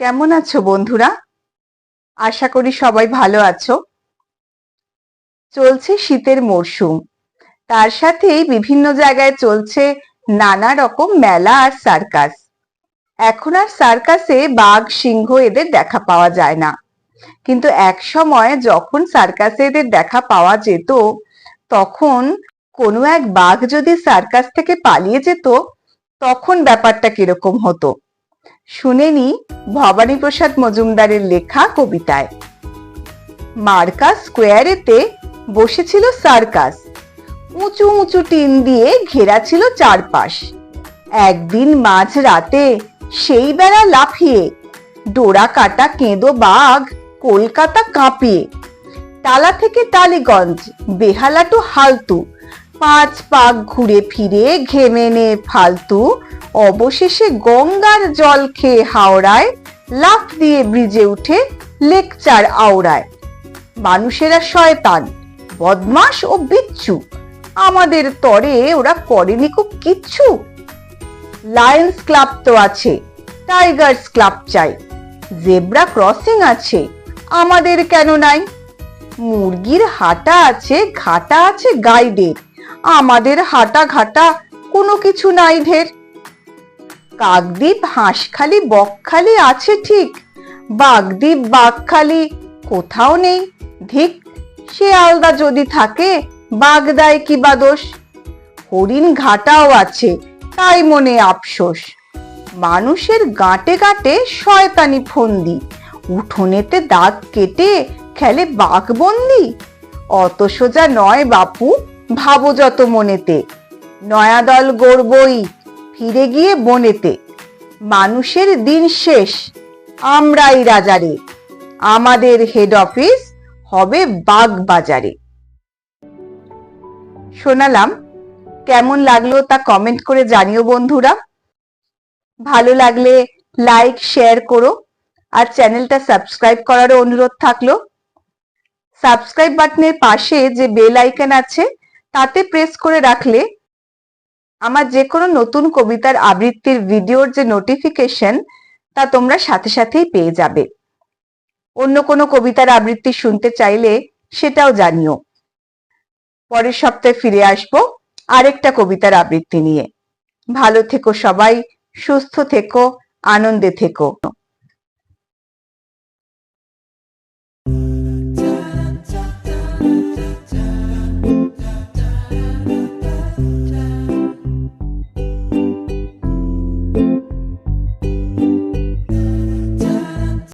কেমন আছো বন্ধুরা? আশা করি সবাই ভালো আছো। চলছে শীতের মরশুম। তার সাথেই বিভিন্ন জায়গায় চলছে নানা রকম মেলা আর সার্কাস। এখন আর সার্কাসে বাঘ, সিংহ এদের দেখা পাওয়া যায় না। কিন্তু এক সময় যখন সার্কাসে এদের দেখা পাওয়া যেত, তখন কোনো এক বাঘ যদি সার্কাস থেকে পালিয়ে যেত, তখন ব্যাপারটা কীরকম হতো? শুনেনি ভবানী প্রসাদ মজুমদারের লেখা কবিতায়। মার্কাস স্কোয়ারেতে বসেছিল সার্কাস। উঁচু উঁচু টিন দিয়ে ঘেরা ছিল চারপাশ। একদিন মাঝ রাতে সেই বেলা লাফিয়ে, ডোরা কাটা কেঁদো বাঘ কলকাতা কাঁপিয়ে, তালা থেকে টালিগঞ্জ বেহালা টু হালতু পাঁচ পাক ঘুরে ফিরে ঘেমে নে ফালতু। অবশেষে গঙ্গার জল খেয়ে হাওড়ায়, লাফ দিয়ে ব্রিজে উঠে লেকচার আওড়ায়। মানুষেরা শয়তান বদমাস ও বিচ্ছু। আমাদের তরে ওরা করেনি খুব কিচ্ছু। লায়ন্স ক্লাব তো আছে টাইগার্স ক্লাব চাই। জেব্রা ক্রসিং আছে, আমাদের কেন নাই? মুরগির হাটা আছে, ঘাটা আছে গাইডের আমাদের হাটা ঘাটা কোনো কিছু নাই ঢের। কাকদ্বীপ হাঁসখালি, বকখালি আছে ঠিক। বাগদ্বীপ বাঘখালি কোথাও নেই। ধিক, সে আলদা যদি থাকে বাগদায় কি বা দোষ? হরিণ ঘাটাও আছে, তাই মনে আফসোস। মানুষের গাঁটে গাঁটে শয়তানি ফন্দি। উঠোনেতে দাঁত কেটে খেলে বাঘবন্দি। অত সোজা নয় বাপু ভাবো যত মনেতে। নয়া দল গড়বই, ফিরে গিয়ে বনেতে। মানুষের দিন শেষ, আমরাই রাজারে। আমাদের হেড অফিস হবে বাগ বাজারে শোনালাম, কেমন লাগল তা কমেন্ট করে জানিও বন্ধুরা। ভালো লাগলে লাইক শেয়ার করো, আর চ্যানেলটা সাবস্ক্রাইব করারও অনুরোধ থাকল। সাবস্ক্রাইব বাটনের পাশে যে বেল আইকন আছে তাতে প্রেস করে রাখলে আমার যে কোনো নতুন কবিতার আবৃত্তির ভিডিওর যে নোটিফিকেশন তা তোমরা সাথে সাথেই পেয়ে যাবে। অন্য কোনো কবিতার আবৃত্তি শুনতে চাইলে সেটাও জানিও। পরের সপ্তাহে ফিরে আসব আরেকটা কবিতার আবৃত্তি নিয়ে। ভালো থেকো সবাই, সুস্থ থেকো, আনন্দে থেকো।